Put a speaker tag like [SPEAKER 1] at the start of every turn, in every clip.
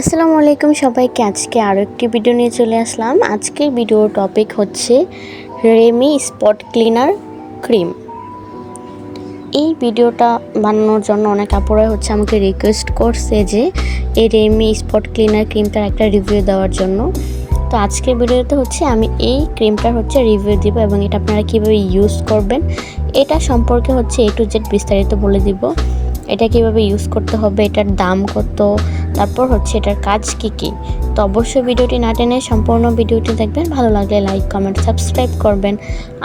[SPEAKER 1] আসসালামু আলাইকুম সবাইকে, আজকে আরও একটি ভিডিও নিয়ে চলে আসলাম। আজকের ভিডিওর টপিক হচ্ছে রেমি স্পট ক্লিনার ক্রিম এই ভিডিওটা বানানোর জন্য অনেক আপুরাই হচ্ছে আমাকে রিকোয়েস্ট করছে যে এই রেমি স্পট ক্লিনার ক্রিমটার একটা রিভিউ দেওয়ার জন্য। তো আজকের ভিডিওতে হচ্ছে আমি এই ক্রিমটার হচ্ছে রিভিউ দিব এবং এটা আপনারা কীভাবে ইউজ করবেন, এটা সম্পর্কে হচ্ছে এ টু জেড বিস্তারিত বলে দিব। এটা কীভাবে ইউজ করতে হবে, এটার দাম কত তারপর হচ্ছে এটার কাজ কি কি? তো অবশ্যই ভিডিওটি না টেনে সম্পূর্ণ ভিডিওটি দেখবেন। ভালো লাগলে লাইক কমেন্ট সাবস্ক্রাইব করবেন।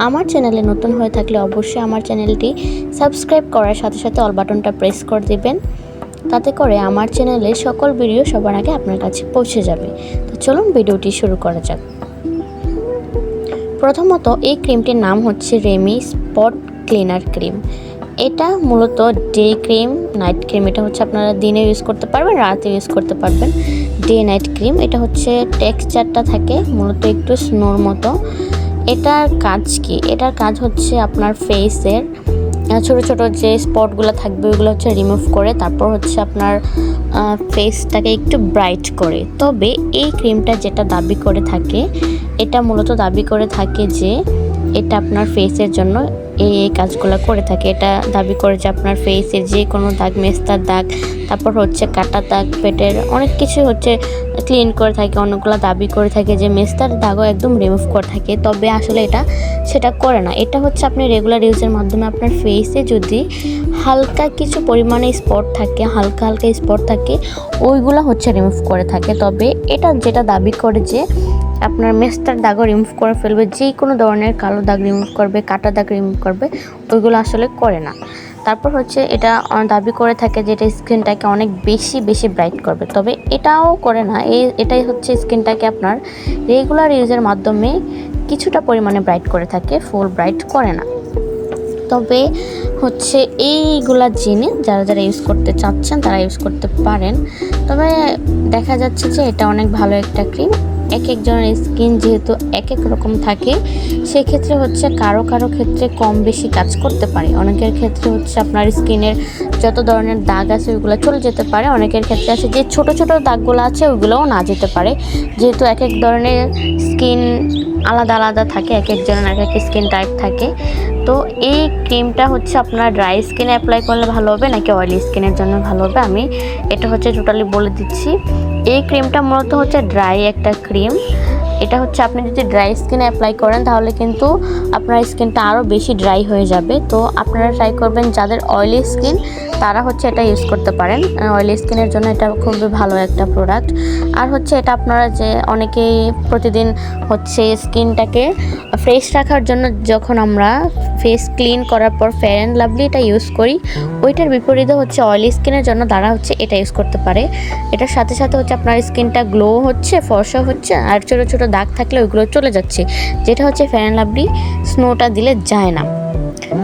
[SPEAKER 1] আমার চ্যানেলে নতুন হয়ে থাকলে অবশ্যই আমার চ্যানেলটি সাবস্ক্রাইব করার সাথে সাথে অল বাটনটা প্রেস করে দিবেন। তাতে করে আমার চ্যানেলে সকল ভিডিও সবার আগে আপনার কাছে পৌঁছে যাবে। তো চলুন ভিডিওটি শুরু করা যাক। প্রথমত এই ক্রিমটির নাম হচ্ছে রেমি স্পট ক্লিনার ক্রিম এটা মূলত ডে ক্রিম নাইট ক্রিম এটা হচ্ছে আপনারা দিনে ইউজ করতে পারবেন, রাতে ইউজ করতে পারবেন। ডে নাইট ক্রিম এটা হচ্ছে টেক্সচারটা থাকে, মূলত একটু স্নোর মতো। এটার কাজ কি? এটার কাজ হচ্ছে আপনার ফেসের ছোট ছোট যে স্পটগুলো থাকবে, ওইগুলো হচ্ছে রিমুভ করে, তারপর হচ্ছে আপনার ফেসটাকে একটু ব্রাইট করে। তবে এই ক্রিমটা যেটা দাবি করে থাকে, এটা মূলত দাবি করে থাকে যে, এটা আপনার ফেসের জন্য এই এই কাজগুলো করে থাকে। এটা দাবি করে যে আপনার ফেসের যে কোনো দাগ, মেস্তার দাগ, তারপর হচ্ছে কাটা দাগ, পেটের অনেক কিছু হচ্ছে ক্লিন করে থাকে। অনেকগুলো দাবি করে থাকে যে মেস্তার দাগও একদম রিমুভ করে থাকে। তবে আসলে এটা সেটা করে না। এটা হচ্ছে আপনি রেগুলার ইউজের মাধ্যমে আপনার ফেসে যদি হালকা কিছু পরিমাণে স্পট থাকে, হালকা হালকা স্পট থাকে, ওইগুলো হচ্ছে রিমুভ করে থাকে। তবে এটা যেটা দাবি করে যে আপনার মেস্তার দাগও রিমুভ করে ফেলবে যে কোনো ধরনের কালো দাগ রিমুভ করবে, কাটা দাগ রিমুভ করবে, ওইগুলো আসলে করে না। তারপর হচ্ছে এটা দাবি করে থাকে যে এটা স্কিনটাকে অনেক বেশি বেশি ব্রাইট করবে। তবে এটাও করে না। এই, এটাই হচ্ছে স্কিনটাকে আপনার রেগুলার ইউজের মাধ্যমে কিছুটা পরিমাণে ব্রাইট করে থাকে, ফুল ব্রাইট করে না। তবে হচ্ছে এইগুলা জেনে যারা যারা ইউজ করতে চাচ্ছেন, তারা ইউজ করতে পারেন। তবে দেখা যাচ্ছে যে এটা অনেক ভালো একটা ক্রিম। এক একজনের স্কিন যেহেতু এক এক রকম থাকে, সেক্ষেত্রে হচ্ছে কারও কারও ক্ষেত্রে কম বেশি কাজ করতে পারে। অনেকের ক্ষেত্রে হচ্ছে আপনার স্কিনের যত ধরনের দাগ আছে ওইগুলো চলে যেতে পারে। অনেকের ক্ষেত্রে আছে যে ছোট ছোট দাগগুলো আছে ওইগুলোও না যেতে পারে। যেহেতু এক এক ধরনের স্কিন আলাদা আলাদা থাকে, এক একজনের এক এক স্কিন টাইপ থাকে। তো এই ক্রিমটা হচ্ছে আপনার ড্রাই স্কিনে অ্যাপ্লাই করলে ভালো হবে নাকি অয়েলি স্কিনের জন্য ভালো হবে? আমি এটা হচ্ছে টোটালি বলে দিচ্ছি। এই ক্রিমটা মূলত হচ্ছে ড্রাই একটা ক্রিম। এটা হচ্ছে আপনি যদি ড্রাই স্কিনে অ্যাপ্লাই করেন তাহলে কিন্তু আপনার স্কিনটা আরও বেশি ড্রাই হয়ে যাবে। তো আপনারা ট্রাই করবেন যাদের অয়েলি স্কিন তারা হচ্ছে এটা ইউজ করতে পারেন। অয়েলি স্কিনের জন্য এটা খুবই ভালো একটা প্রোডাক্ট আর হচ্ছে এটা আপনারা যে অনেকেই প্রতিদিন হচ্ছে স্কিনটাকে ফ্রেশ রাখার জন্য যখন আমরা ফেস ক্লিন করার পর ফেয়ার অ্যান্ড লাভলি এটা ইউজ করি। ওইটার বিপরীতে হচ্ছে অয়েলি স্কিনের জন্য তারা হচ্ছে, এটা ইউজ করতে পারে। এটার সাথে সাথে হচ্ছে আপনার স্কিনটা গ্লো হচ্ছে, ফর্সা হচ্ছে, আর ছোটো ছোটো দাগ থাকলে ওইগুলো চলে যাচ্ছে। যেটা হচ্ছে ফেয়ার অ্যান্ড লাভলি স্নোটা দিলে যায় না।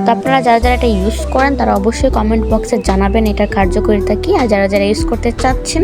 [SPEAKER 1] তো আপনারা যারা যারা এটা ইউজ করেন, তারা অবশ্যই কমেন্ট বক্সে জানাবেন এটার কার্যকারিতা কী। আর যারা যারা ইউজ করতে চাচ্ছেন